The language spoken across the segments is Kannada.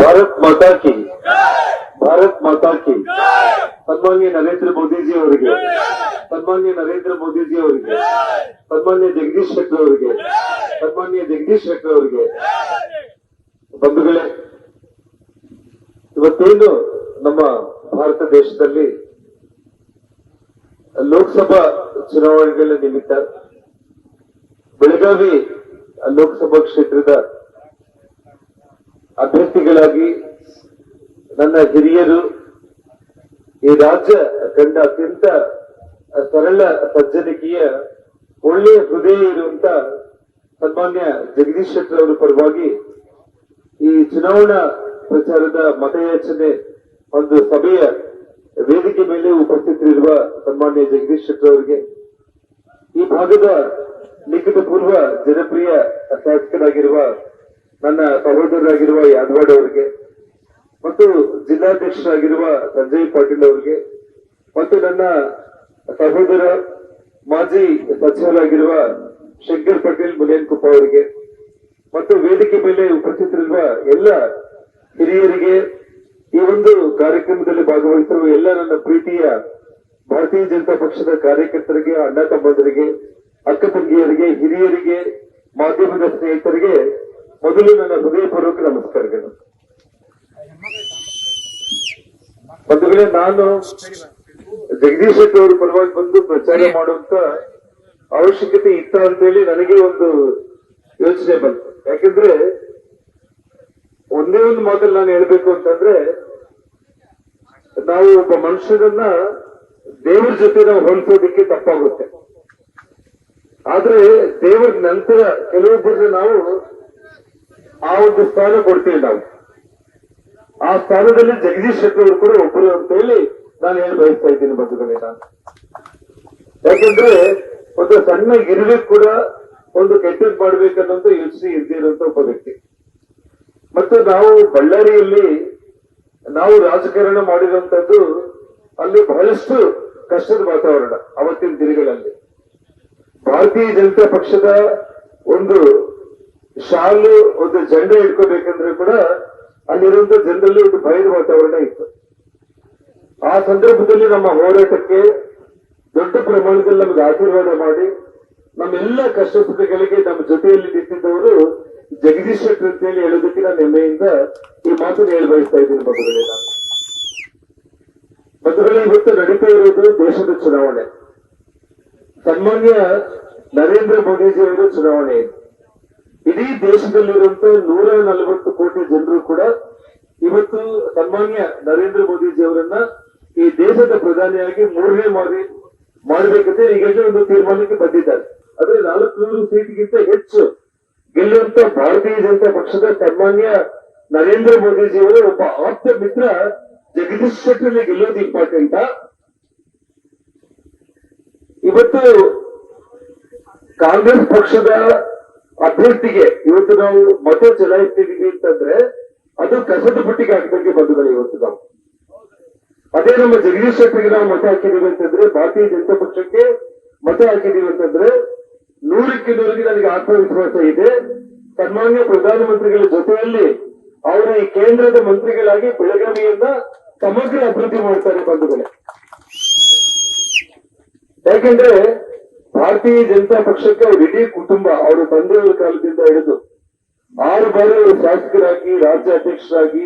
ಭಾರತ್ ಮಾತಾ ಕಿ ಭಾರತ್ ಮಾತಾ ಕಿ ಸನ್ಮಾನ್ಯ ನರೇಂದ್ರ ಮೋದಿಜಿ ಅವರಿಗೆ. ಸನ್ಮಾನ್ಯ ನರೇಂದ್ರ ಮೋದಿಜಿ ಅವರಿಗೆ. ಸನ್ಮಾನ್ಯ ಜಗದೀಶ್ ಶೆಟ್ಟರ್ ಅವರಿಗೆ. ಸನ್ಮಾನ್ಯ ಜಗದೀಶ್ ಶೆಟ್ಟರ್ ಅವರಿಗೆ. ಬಂಧುಗಳೇ ಇವತ್ತೇನು ನಮ್ಮ ಭಾರತ ದೇಶದಲ್ಲಿ ಲೋಕಸಭಾ ಚುನಾವಣೆಗಳ ನಿಮಿತ್ತ ಬೆಳಗಾವಿ ಲೋಕಸಭಾ ಕ್ಷೇತ್ರದ ಅಭ್ಯರ್ಥಿಗಳಾಗಿ ನನ್ನ ಹಿರಿಯರು ಈ ರಾಜ್ಯ ಕಂಡ ಅತ್ಯಂತ ಸರಳ, ಸಜ್ಜನಿಕೆಯ ಒಳ್ಳೆಯ ಹೃದಯ ಇರುವಂತ ಸನ್ಮಾನ್ಯ ಜಗದೀಶ್ ಶೆಟ್ಟರ್ ಅವರ ಪರವಾಗಿ ಈ ಚುನಾವಣಾ ಪ್ರಚಾರದ ಮತಯಾಚನೆ ಒಂದು ಸಭೆಯ ವೇದಿಕೆ ಮೇಲೆ ಉಪಸ್ಥಿತರಿರುವ ಸನ್ಮಾನ್ಯ ಜಗದೀಶ್ ಶೆಟ್ಟರ್ ಅವರಿಗೆ ಈ ಭಾಗದ ನಿಕಟಪೂರ್ವ ಪೂರ್ವ ಜನಪ್ರಿಯ ಶಾಸಕರಾಗಿರುವ ನನ್ನ ಸಹೋದರರಾಗಿರುವ ಯಾದವಾಡ್ ಅವರಿಗೆ ಮತ್ತು ಜಿಲ್ಲಾಧ್ಯಕ್ಷರಾಗಿರುವ ಸಂಜಯ್ ಪಾಟೀಲ್ ಅವರಿಗೆ ಮತ್ತು ನನ್ನ ಸಹೋದರ ಮಾಜಿ ಸಚಿವರಾಗಿರುವ ಶಂಕರ್ ಪಟೇಲ್ ಮುನೇನ್ಕುಪ್ಪ ಅವರಿಗೆ ಮತ್ತು ವೇದಿಕೆ ಮೇಲೆ ಉಪಸ್ಥಿತರಿರುವ ಎಲ್ಲ ಹಿರಿಯರಿಗೆ ಈ ಒಂದು ಕಾರ್ಯಕ್ರಮದಲ್ಲಿ ಭಾಗವಹಿಸಿರುವ ಎಲ್ಲ ನನ್ನ ಪ್ರೀತಿಯ ಭಾರತೀಯ ಜನತಾ ಪಕ್ಷದ ಕಾರ್ಯಕರ್ತರಿಗೆ, ಅಣ್ಣ ತಮ್ಮಂದರಿಗೆ, ಅಕ್ಕ ತಂಗಿಯರಿಗೆ, ಹಿರಿಯರಿಗೆ, ಮಾಧ್ಯಮದ ಸ್ನೇಹಿತರಿಗೆ ಮೊದಲು ನನ್ನ ಹೃದಯಪೂರ್ವಕ ನಮಸ್ಕಾರಗಳು. ಬಂಧುಗಳೇ, ನಾನು ಜಗದೀಶ್ ಶೆಟ್ಟಿ ಅವರು ಪರವಾಗಿ ಬಂದು ಪ್ರಚಾರ ಮಾಡುವಂತ ಅವಶ್ಯಕತೆ ಇತ್ತ ಅಂತ ಹೇಳಿ ನನಗೆ ಒಂದು ಯೋಚನೆ ಬಂತು. ಯಾಕಂದ್ರೆ ಒಂದೇ ಒಂದು ಮಾತಲ್ಲಿ ನಾನು ಹೇಳ್ಬೇಕು ಅಂತಂದ್ರೆ, ನಾವು ಒಬ್ಬ ಮನುಷ್ಯರನ್ನ ದೇವರ ಜೊತೆ ನಾವು ಹೋಲಿಸೋದಕ್ಕೆ ತಪ್ಪಾಗುತ್ತೆ. ಆದ್ರೆ ದೇವರ ನಂತರ ಕೆಲವೊಬ್ಬರನ್ನ ನಾವು ಆ ಒಂದು ಸ್ಥಾನ ಕೊಡ್ತೀವಿ ನಾವು. ಆ ಸ್ಥಾನದಲ್ಲಿ ಜಗದೀಶ್ ಶೆಟ್ಟರ್ ಅವರು ಕೂಡ ಒಬ್ಬರು ಅಂತ ಹೇಳಿ ನಾನು ಹೇಳಿ ಬಯಸ್ತಾ ಇದ್ದೀನಿ ಬಂಧುಗಳೇ ನಾನು. ಯಾಕಂದ್ರೆ ಒಂದು ಸಣ್ಣ ಗಿರುವೆ ಕೂಡ ಒಂದು ಕೆಟ್ಟದ್ ಮಾಡ್ಬೇಕನ್ನೋಂತ ಯೋಚಿಸಿ ಇದ್ದಿರುವಂತ ಒಬ್ಬ ವ್ಯಕ್ತಿ. ಮತ್ತು ನಾವು ಬಳ್ಳಾರಿಯಲ್ಲಿ ನಾವು ರಾಜಕಾರಣ ಮಾಡಿರುವಂತದ್ದು ಅಲ್ಲಿ ಬಹಳಷ್ಟು ಕಷ್ಟದ ವಾತಾವರಣ ಅವತ್ತಿನ ದಿನಗಳಲ್ಲಿ. ಭಾರತೀಯ ಜನತಾ ಪಕ್ಷದ ಒಂದು ಶಾಲು ಒಂದು ಜಂಡ ಇಟ್ಕೋಬೇಕಂದ್ರೆ ಕೂಡ ಅಲ್ಲಿರುವಂತ ಜನರಲ್ಲಿ ಒಂದು ಭಯದ ವಾತಾವರಣ ಇತ್ತು. ಆ ಸಂದರ್ಭದಲ್ಲಿ ನಮ್ಮ ಹೋರಾಟಕ್ಕೆ ದೊಡ್ಡ ಪ್ರಮಾಣದಲ್ಲಿ ನಮಗೆ ಆಶೀರ್ವಾದ ಮಾಡಿ, ನಮ್ಮೆಲ್ಲ ಕಷ್ಟ ಸುಖಗಳಿಗೆ ನಮ್ಮ ಜೊತೆಯಲ್ಲಿ ನಿಂತಿದ್ದವರು ಜಗದೀಶ್ ಶೆಟ್ಟರ್ ಅಂತ ಹೇಳಿ ಹೇಳೋದಕ್ಕೆ ನಾನು ಹೆಮ್ಮೆಯಿಂದ ಈ ಮಾತು ಹೇಳಿ ಬಯಸ್ತಾ ಇದ್ದೀನಿ ಮಗುಗಳೇ ನಾನು. ಮಗುಗಳೇ ಇವತ್ತು ನಡೀತಾ ಇರೋದು ದೇಶದ ಚುನಾವಣೆ. ಸನ್ಮಾನ್ಯ ನರೇಂದ್ರ ಮೋದಿಜಿ ಅವರು ಚುನಾವಣೆ ಇದೆ. ಇಡೀ ದೇಶದಲ್ಲಿರುವಂತ ನೂರ ನಲವತ್ತು ಕೋಟಿ ಜನರು ಕೂಡ ಇವತ್ತು ಸನ್ಮಾನ್ಯ ನರೇಂದ್ರ ಮೋದಿಜಿ ಅವರನ್ನ ಈ ದೇಶದ ಪ್ರಧಾನಿಯಾಗಿ ಮೂರನೇ ಬಾರಿ ಮಾಡಬೇಕಂತ ಈಗಾಗಲೇ ಒಂದು ತೀರ್ಮಾನಕ್ಕೆ ಬಂದಿದ್ದಾರೆ. ಆದ್ರೆ ನಾಲ್ಕುನೂರು ಸೀಟ್ಗಿಂತ ಹೆಚ್ಚು ಗೆಲ್ಲುವಂತ ಭಾರತೀಯ ಜನತಾ ಪಕ್ಷದ ಸನ್ಮಾನ್ಯ ನರೇಂದ್ರ ಮೋದಿಜಿ ಅವರು ಒಬ್ಬ ಆಪ್ತ ಮಿತ್ರ ಜಗದೀಶ್ ಶೆಟ್ಟರ್ ಗೆಲ್ಲೋದು ಇಂಪಾರ್ಟೆಂಟ್. ಇವತ್ತು ಕಾಂಗ್ರೆಸ್ ಪಕ್ಷದ ಅಭ್ಯರ್ಥಿಗೆ ಇವತ್ತು ನಾವು ಮತ ಚಲಾಯಿಸ್ತಿದೀವಿ ಅಂತಂದ್ರೆ ಅದು ಕಸದ ಬುಟ್ಟಿಗೆ ಹಾಕಬೇಕು ಬಂಧುಗಳು ಇವತ್ತು ನಾವು. ಅದೇ ನಮ್ಮ ಜಗದೀಶ್ ಶೆಟ್ಟಿಗೆ ನಾವು ಮತ ಹಾಕಿದೀವಿ ಅಂತಂದ್ರೆ ಭಾರತೀಯ ಜನತಾ ಪಕ್ಷಕ್ಕೆ ಮತ ಹಾಕಿದೀವಿ ಅಂತಂದ್ರೆ ನೂರಕ್ಕೆ ನೂರಿಗೆ ನನಗೆ ಆತ್ಮವಿಶ್ವಾಸ ಇದೆ. ಸನ್ಮಾನ್ಯ ಪ್ರಧಾನಮಂತ್ರಿಗಳ ಜೊತೆಯಲ್ಲಿ ಅವರು ಈ ಕೇಂದ್ರದ ಮಂತ್ರಿಗಳಾಗಿ ಬೆಳಗಾವಿಯನ್ನ ಸಮಗ್ರ ಅಭಿವೃದ್ಧಿ ಮಾಡ್ತಾರೆ ಬಂಧುಗಳೇ. ಯಾಕೆಂದ್ರೆ ಭಾರತೀಯ ಜನತಾ ಪಕ್ಷಕ್ಕೆ ಇಡೀ ಕುಟುಂಬ, ಅವರು ತಂದೆಯವರ ಕಾಲದಿಂದ ಹಿಡಿದು ಆರು ಬಾರಿ ಅವರು ಶಾಸಕರಾಗಿ ರಾಜ್ಯ ಅಧ್ಯಕ್ಷರಾಗಿ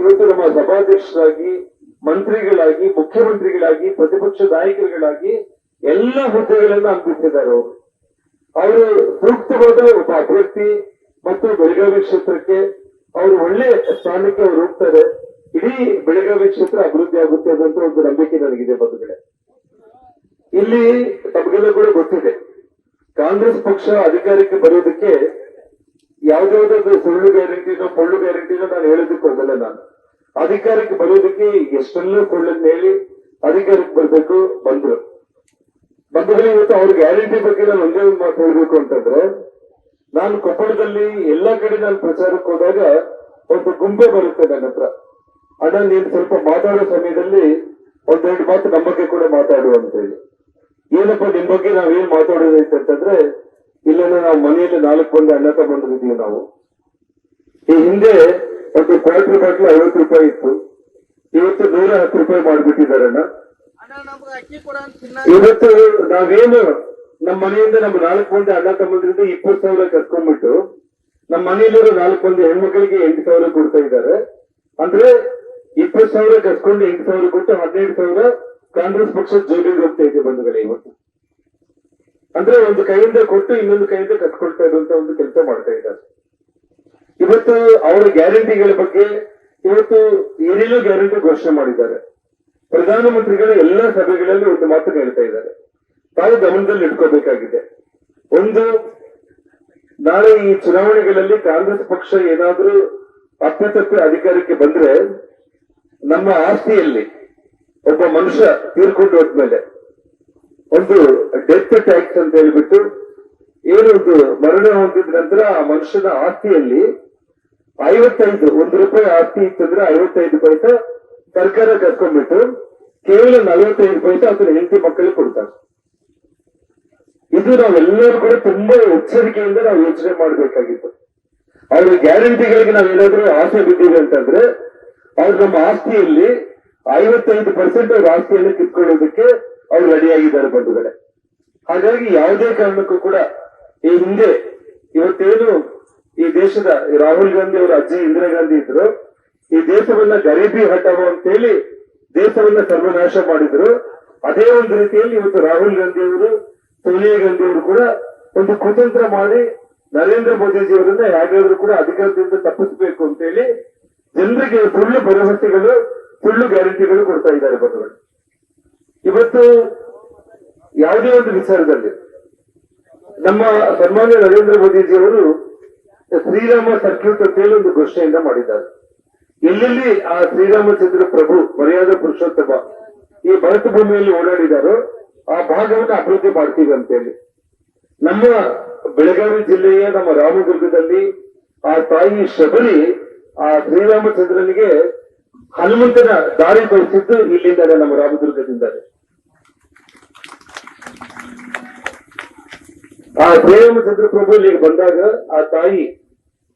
ಇವತ್ತು ನಮ್ಮ ಸಭಾಧ್ಯಕ್ಷರಾಗಿ, ಮಂತ್ರಿಗಳಾಗಿ, ಮುಖ್ಯಮಂತ್ರಿಗಳಾಗಿ, ಪ್ರತಿಪಕ್ಷ ನಾಯಕರುಗಳಾಗಿ ಎಲ್ಲ ಹುದ್ದೆಗಳನ್ನ ಅಂಬಿಸಿದ್ದಾರೆ ಅವರು. ಅವರು ಸೂಕ್ತವಾದ ಒಬ್ಬ ಅಭ್ಯರ್ಥಿ ಮತ್ತು ಬೆಳಗಾವಿ ಕ್ಷೇತ್ರಕ್ಕೆ ಅವರು ಒಳ್ಳೆ ಸ್ಥಾನಕ್ಕೆ ಅವರು ಹೋಗ್ತಾರೆ. ಇಡೀ ಬೆಳಗಾವಿ ಕ್ಷೇತ್ರ ಅಭಿವೃದ್ಧಿ ಆಗುತ್ತೆ ಅನ್ನೋ ಒಂದು ನಂಬಿಕೆ ನನಗಿದೆ ಬಂಧುಗಳೇ. ಇಲ್ಲಿ ತಮಗೆಲ್ಲ ಕೂಡ ಗೊತ್ತಿದೆ. ಕಾಂಗ್ರೆಸ್ ಪಕ್ಷ ಅಧಿಕಾರಕ್ಕೆ ಬರೋದಕ್ಕೆ ಯಾವ್ದಾವ್ದೊಂದು ಸುಳ್ಳು ಗ್ಯಾರಂಟಿನೋ ಪೊಳ್ಳು ಗ್ಯಾರಂಟಿನೋ ನಾನು ಹೇಳೋದಕ್ಕೆ ಹೋಗಲ್ಲ ನಾನು. ಅಧಿಕಾರಕ್ಕೆ ಬರೋದಕ್ಕೆ ಎಷ್ಟೆಲ್ಲ ಸುಳ್ಳನ್ನ ಹೇಳಿ ಅಧಿಕಾರಕ್ಕೆ ಬರಬೇಕು, ಬಂದ್ರು. ಬಂದ್ರೆ ಇವತ್ತು ಅವ್ರ ಗ್ಯಾರಂಟಿ ಬಗ್ಗೆ ನಾನು ಒಂದೇ ಒಂದು ಮಾತು ಹೇಳ್ಬೇಕು ಅಂತಂದ್ರೆ, ನಾನು ಕೊಪ್ಪಳದಲ್ಲಿ ಎಲ್ಲಾ ಕಡೆ ನಾನು ಪ್ರಚಾರಕ್ಕೆ ಹೋದಾಗ ಒಂದು ಗುಂಪೆ ಬರುತ್ತೆ ನನ್ನ ಹತ್ರ. ಅಣ್ಣ, ನೀನು ಸ್ವಲ್ಪ ಮಾತಾಡೋ ಸಮಯದಲ್ಲಿ ಒಂದೆರಡು ಮಾತು ನಮ್ಮಕ್ಕೆ ಕೂಡ ಮಾತಾಡು ಅಂತ ಹೇಳಿ. ಏನಪ್ಪ ನಿಮ್ ಬಗ್ಗೆ ನಾವೇನ್ ಮಾತಾಡೋದೈತೆ ಅಂತಂದ್ರೆ ಇಲ್ಲೇನೋ ನಾವು ಮನೆಯಲ್ಲಿ ನಾಲ್ಕು ಮಂದಿ ಅಣ್ಣ ತಗೊಂಡಿದ್ದೀವಿ ನಾವು. ಈ ಹಿಂದೆ ಒಂದು ಕ್ವಾರ್ಟರ್ ಬಾಟ್ಲು ಐವತ್ತು ರೂಪಾಯಿ ಇತ್ತು. ಇವತ್ತು ನೂರ ಹತ್ತು ರೂಪಾಯಿ ಮಾಡ್ಬಿಟ್ಟಿದಾರಣ್ಣ ಇವತ್ತು ನಾವೇನು ನಮ್ಮ ಮನೆಯಿಂದ ನಮ್ಮ ನಾಲ್ಕು ಮಂದಿ ಅಣ್ಣ ತಗೊಂಡಿದ್ದು ಇಪ್ಪತ್ತು ಸಾವಿರ ಕರ್ಕೊಂಡ್ಬಿಟ್ಟು ನಮ್ಮ ಮನೆಯಲ್ಲಿರೋ ನಾಲ್ಕು ಮಂದಿ ಹೆಣ್ಮಕ್ಳಿಗೆ ಎಂಟು ಸಾವಿರ ಕೊಡ್ತಾ ಇದ್ದಾರೆ. ಅಂದ್ರೆ ಇಪ್ಪತ್ತು ಸಾವಿರ ಕಸ್ಕೊಂಡು ಎಂಟು ಸಾವಿರ ಕೊಟ್ಟು ಹದಿನೈದು ಸಾವಿರ ಕಾಂಗ್ರೆಸ್ ಪಕ್ಷ ಜೋಡಿ ಹೋಗ್ತಾ ಇದೆ ಬಂಧುಗಳೇ ಇವತ್ತು. ಅಂದ್ರೆ ಒಂದು ಕೈಯಿಂದ ಕೊಟ್ಟು ಇನ್ನೊಂದು ಕೈಯಿಂದ ಕಟ್ಕೊಳ್ತಾ ಇರುವಂತ ಒಂದು ಕೆಲಸ ಮಾಡ್ತಾ ಇದ್ದಾರೆ. ಇವತ್ತು ಅವರ ಗ್ಯಾರಂಟಿಗಳ ಬಗ್ಗೆ ಇವತ್ತು ಏನೇನೋ ಗ್ಯಾರಂಟಿ ಘೋಷಣೆ ಮಾಡಿದ್ದಾರೆ. ಪ್ರಧಾನಮಂತ್ರಿಗಳ ಎಲ್ಲ ಸಭೆಗಳಲ್ಲಿ ಒಂದು ಮಾತು ಹೇಳ್ತಾ ಇದ್ದಾರೆ. ತಾವು ಗಮನದಲ್ಲಿ ಇಟ್ಕೋಬೇಕಾಗಿದೆ. ಒಂದು, ನಾಳೆ ಈ ಚುನಾವಣೆಗಳಲ್ಲಿ ಕಾಂಗ್ರೆಸ್ ಪಕ್ಷ ಏನಾದ್ರೂ ಅಪ್ಪಿತಪ್ಪಿ ಅಧಿಕಾರಕ್ಕೆ ಬಂದ್ರೆ ನಮ್ಮ ಆಸ್ತಿಯಲ್ಲಿ ಒಬ್ಬ ಮನುಷ್ಯ ತೀರ್ಕೊಂಡು ಹೋದ್ಮೇಲೆ ಒಂದು ಡೆತ್ ಟ್ಯಾಕ್ಸ್ ಅಂತ ಹೇಳ್ಬಿಟ್ಟು ಏನು ಒಂದು ಮರಣ ಹೊಂದಿದ ನಂತರ ಆ ಮನುಷ್ಯನ ಆಸ್ತಿಯಲ್ಲಿ ಐವತ್ತೈದು, ಒಂದು ರೂಪಾಯಿ ಆಸ್ತಿ ಇತ್ತಂದ್ರೆ ಐವತ್ತೈದು ಪೈಸೆ ಸರ್ಕಾರ ಕರ್ಕೊಂಡ್ಬಿಟ್ಟು ಕೇವಲ ನಲವತ್ತೈದು ಪೈಸೆ ಅದನ್ನ ಹೆಂಡತಿ ಮಕ್ಕಳಿಗೆ ಕೊಡ್ತಾರೆ. ಇದು ನಾವೆಲ್ಲರೂ ಕೂಡ ತುಂಬಾ ಎಚ್ಚರಿಕೆಯಿಂದ ನಾವು ಯೋಚನೆ ಮಾಡಬೇಕಾಗಿತ್ತು. ಅವ್ರ ಗ್ಯಾರಂಟಿಗಳಿಗೆ ನಾವೇನಾದ್ರೂ ಆಸೆ ಬಿದ್ದೀವಿ ಅಂತಂದ್ರೆ ಅವ್ರು ನಮ್ಮ ಆಸ್ತಿಯಲ್ಲಿ ಐವತ್ತೈದು ಪರ್ಸೆಂಟ್ ಆಸ್ತಿಯನ್ನು ಕಿತ್ಕೊಳ್ಳೋದಕ್ಕೆ ಅವ್ರು ರೆಡಿಯಾಗಿದ್ದಾರೆ ಬಂಧುಗಳೇ. ಹಾಗಾಗಿ ಯಾವುದೇ ಕಾರಣಕ್ಕೂ ಕೂಡ ಈ ಹಿಂದೆ ಇವತ್ತೇನು ಈ ದೇಶದ ರಾಹುಲ್ ಗಾಂಧಿ ಅವರ ಅಜ್ಜಿ ಇಂದಿರಾ ಗಾಂಧಿ ಇದ್ರು, ಈ ದೇಶವನ್ನ ಗರೀಬಿ ಅಂತ ಹೇಳಿ ದೇಶವನ್ನ ಸರ್ವನಾಶ ಮಾಡಿದ್ರು, ಅದೇ ಒಂದು ರೀತಿಯಲ್ಲಿ ಇವತ್ತು ರಾಹುಲ್ ಗಾಂಧಿ ಅವರು, ಸೋನಿಯಾ ಗಾಂಧಿ ಅವರು ಕೂಡ ಒಂದು ಕುತಂತ್ರ ಮಾಡಿ ನರೇಂದ್ರ ಮೋದಿಜಿ ಅವರನ್ನ ಹೇಗಾದ್ರೂ ಕೂಡ ಅಧಿಕಾರದಿಂದ ತಪ್ಪಿಸಬೇಕು ಅಂತೇಳಿ ಜನರಿಗೆ ಸುಳ್ಳು ಭರವಸೆಗಳು ಸುಳ್ಳು ಗ್ಯಾರಂಟಿಗಳು ಕೊಡ್ತಾ ಇದ್ದಾರೆ ಬಂಧುಗಳು ಇವತ್ತು ಯಾವುದೇ ಒಂದು ವಿಚಾರದಲ್ಲಿ ನಮ್ಮ ಸನ್ಮಾನ್ಯ ನರೇಂದ್ರ ಮೋದಿಜಿ ಅವರು ಶ್ರೀರಾಮ ಸರ್ಕ್ಯೂಟ್ ಅಂತ ಹೇಳಿ ಒಂದು ಘೋಷಣೆಯಿಂದ ಮಾಡಿದ್ದಾರೆ. ಎಲ್ಲೆಲ್ಲಿ ಆ ಶ್ರೀರಾಮಚಂದ್ರ ಪ್ರಭು, ಮರ್ಯಾದ ಪುರುಷೋತ್ತಮ ಈ ಭರತ ಭೂಮಿಯಲ್ಲಿ ಓಡಾಡಿದಾರೋ ಆ ಭಾಗವನ್ನು ಅಭಿವೃದ್ಧಿ ಮಾಡ್ತೀವಿ ಅಂತೇಳಿ. ನಮ್ಮ ಬೆಳಗಾವಿ ಜಿಲ್ಲೆಯ ನಮ್ಮ ರಾಮದುರ್ಗದಲ್ಲಿ ಆ ತಾಯಿ ಶಬರಿ ಆ ಶ್ರೀರಾಮಚಂದ್ರನಿಗೆ ಹನುಮಂತನ ದಾರಿ ಬಯಸಿದ್ದು ಇಲ್ಲಿಂದಲೇ ನಮ್ಮ ರಾಮದುರ್ಗದಿಂದಲೇ. ಆ ಶ್ರೀರಾಮಚಂದ್ರ ಪ್ರಭು ಇಲ್ಲಿಗೆ ಬಂದಾಗ ಆ ತಾಯಿ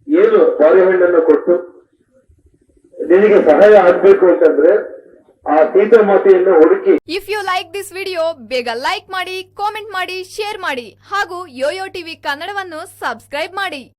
ಏನು ಬಾಳೆಹಣ್ಣನ್ನು ಕೊಟ್ಟು, ನಿನಗೆ ಸಹಾಯ ಆಗ್ಬೇಕು ಅಂತಂದ್ರೆ ಆ ಸೀತಾ ಮಾತೆಯನ್ನು ಹುಡುಕಿ. If you like this video ಬೇಗ ಲೈಕ್ ಮಾಡಿ ಕಾಮೆಂಟ್ ಮಾಡಿ ಶೇರ್ ಮಾಡಿ ಹಾಗೂ ಯೋಯೋ ಟಿವಿ ಕನ್ನಡವನ್ನು ಸಬ್ಸ್ಕ್ರೈಬ್ ಮಾಡಿ.